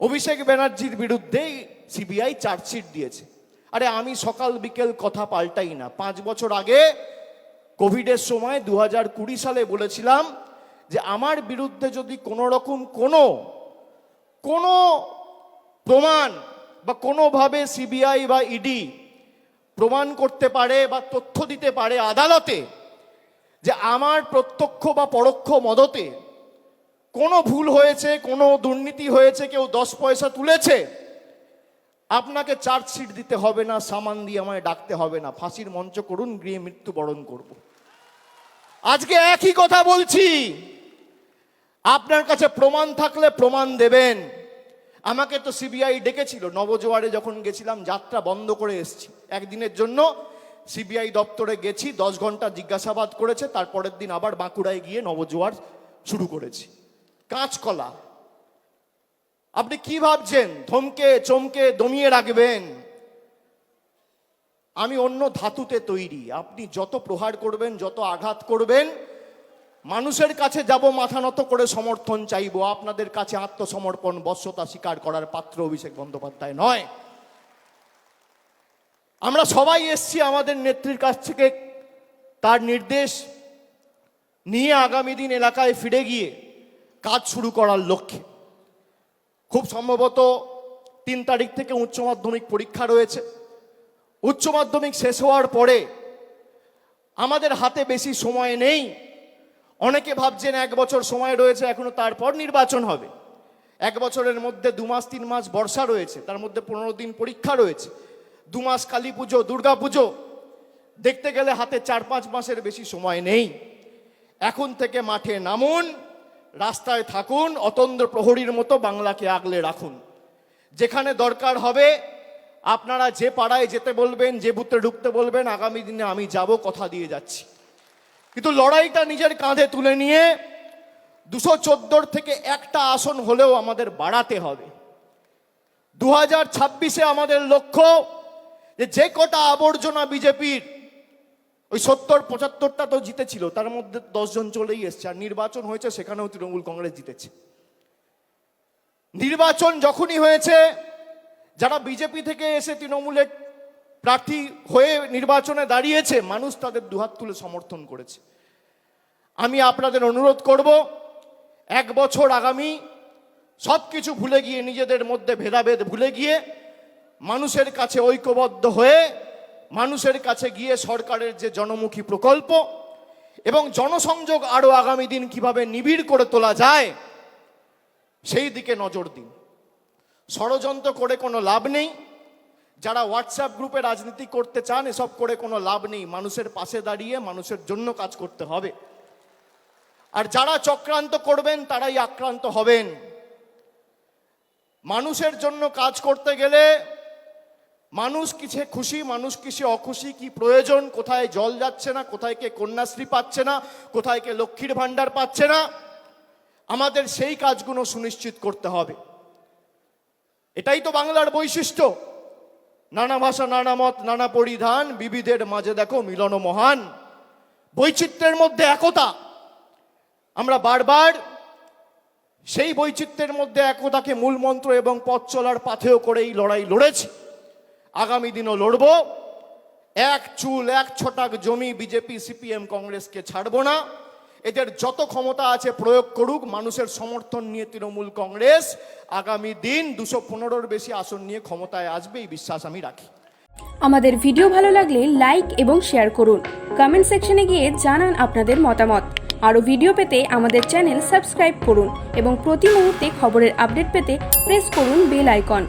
অভিষেক ব্যানার্জির বিরুদ্ধে CBI chargesheet দিয়েছে। আরে আমি সকাল বিকেল কথা পাল্টাই না। পাঁচ বছর আগে কোভিডের সময় দু হাজার কুড়ি সালে বলেছিলাম যে আমার বিরুদ্ধে যদি কোনো রকম কোনো কোনো প্রমাণ বা কোনোভাবে সিবিআই বা ইডি প্রমাণ করতে পারে বা তথ্য দিতে পারে আদালতে যে আমার প্রত্যক্ষ বা পরোক্ষ মদতে কোনো ভুল হয়েছে, কোনো দুর্নীতি হয়েছে, কেউ দশ পয়সা তুলেছে, আপনাকে চার্জশিট দিতে হবে না, সামান দিয়ে আমায় ডাকতে হবে না। ফাঁসির মঞ্চ করুন, গৃহে মৃত্যুবরণ করব। আজকে একই কথা বলছি। আপনার কাছে প্রমাণ থাকলে প্রমাণ দেবেন। আমাকে তো সিবিআই ডেকেছিল, নবজোয়ারে যখন গেছিলাম, যাত্রা বন্ধ করে এসেছি। একদিনের জন্য সিবিআই দপ্তরে গেছি, দশ ঘণ্টা জিজ্ঞাসাবাদ করেছে, তারপরের দিন আবার বাঁকুড়ায় গিয়ে নবজোয়ার শুরু করেছি। কাঁচকলা। আপনি কি ভাবছেন? থমকে চমকে দমিয়ে রাখবেন। আমি অন্য ধাতুতে তৈরি। আপনি যত প্রহার করবেন, যত আঘাত করবেন, মানুষের কাছে যাব, মাথা নত করে সমর্থন চাইব। আপনাদের কাছে আত্মসমর্পণ, বশ্যতা স্বীকার করার পাত্র অভিষেক বন্দ্যোপাধ্যায় নয়। আমরা সবাই এসছি আমাদের নেত্রীর কাছ থেকে। তার নির্দেশ নিয়ে আগামী দিন এলাকায় ফিরে গিয়ে কাজ শুরু করার লক্ষ্যে। খুব সম্ভবত তিন তারিখ থেকে উচ্চ মাধ্যমিক পরীক্ষা রয়েছে। উচ্চ মাধ্যমিক শেষ হওয়ার পরে আমাদের হাতে বেশি সময় নেই। অনেকে ভাবছেন এক বছর সময় রয়েছে, এখনও তারপর নির্বাচন হবে। এক বছরের মধ্যে দু মাস, তিন মাস বর্ষা রয়েছে, তার মধ্যে পনেরো দিন পরীক্ষা রয়েছে। দু মাস কালী পুজো, দুর্গা পুজো, দেখতে গেলে হাতে চার পাঁচ মাসের বেশি সময় নেই। এখন থেকে মাঠে নামুন। রাস্তায় থাকুন, অতন্দ্র প্রহরীর মতো বাংলাকে আগলে রাখুন। যেখানে দরকার হবে, আপনারা যে পাড়ায় যেতে বলবেন, যে বুথে ঢুকতে বলবেন, আগামী দিনে আমি যাব, কথা দিয়ে যাচ্ছি। কিন্তু লড়াইটা নিজের কাঁধে তুলে নিয়ে দুশো চোদ্দোর থেকে একটা আসন হলেও আমাদের বাড়াতে হবে। দু হাজার ছাব্বিশে আমাদের লক্ষ্য যে যে কটা আবর্জনা বিজেপির ওই সত্তর, পঁচাত্তরটা তো জিতেছিল, তার মধ্যে দশজন চলেই এসছে, আর নির্বাচন হয়েছে, সেখানেও তৃণমূল কংগ্রেস জিতেছে। নির্বাচন যখনই হয়েছে, যারা বিজেপি থেকে এসে তৃণমূলের প্রার্থী হয়ে নির্বাচনে দাঁড়িয়েছে, মানুষ তাদের দুহাত তুলে সমর্থন করেছে। আমি আপনাদের অনুরোধ করব, এক বছর আগামী সব কিছু ভুলে গিয়ে, নিজেদের মধ্যে ভেদাভেদ ভুলে গিয়ে, মানুষের কাছে ঐক্যবদ্ধ হয়ে মানুষের কাছে গিয়ে সরকারের যে জনমুখী প্রকল্প এবং জনসংযোগ আরও আগামী দিন কীভাবে নিবিড় করে তোলা যায়, সেই দিকে নজর দিন। ষড়যন্ত্র করে কোনো লাভ নেই। যারা হোয়াটসঅ্যাপ গ্রুপে রাজনীতি করতে চান, এসব করে কোনো লাভ নেই। মানুষের পাশে দাঁড়িয়ে মানুষের জন্য কাজ করতে হবে। আর যারা চক্রান্ত করবেন, তারাই আক্রান্ত হবেন। মানুষের জন্য কাজ করতে গেলে মানুষ কিসে খুশি, মানুষ কিসে অখুশি, কি প্রয়োজন, কোথায় জল যাচ্ছে না, কোথায় কে কন্যাশ্রী পাচ্ছে না, কোথায় কে লক্ষ্মীর ভাণ্ডার পাচ্ছে না, আমাদের সেই কাজগুলো সুনিশ্চিত করতে হবে। এটাই তো বাংলার বৈশিষ্ট্য। নানা ভাষা, নানা মত, নানা পরিধান, বিবিধের মাঝে দেখো মিলন মহান। বৈচিত্র্যের মধ্যে একতা। আমরা বারবার সেই বৈচিত্র্যের মধ্যে একতাকে মূল মন্ত্র এবং পথ চলার পাথেও করে এই লড়াই লড়েছি। আগামী দিনও লড়ব। এক চুল, এক ছটাক জমি বিজেপি, সিপিএম, কংগ্রেসকে ছাড়ব না। এদের যত ক্ষমতা আছে প্রয়োগ করুক, মানুষের সমর্থন নিয়ে তৃণমূল কংগ্রেস আগামী দিন দুশো পনেরোর বেশি আসন নিয়ে ক্ষমতায় আসবে এই বিশ্বাস আমি রাখি। আমাদের ভিডিও ভালো লাগলে লাইক এবং শেয়ার করুন। কমেন্ট সেকশনে গিয়ে জানান আপনাদের মতামত। আরও ভিডিও পেতে আমাদের চ্যানেল সাবস্ক্রাইব করুন এবং প্রতি মুহূর্তে খবরের আপডেট পেতে প্রেস করুন বেল আইকন।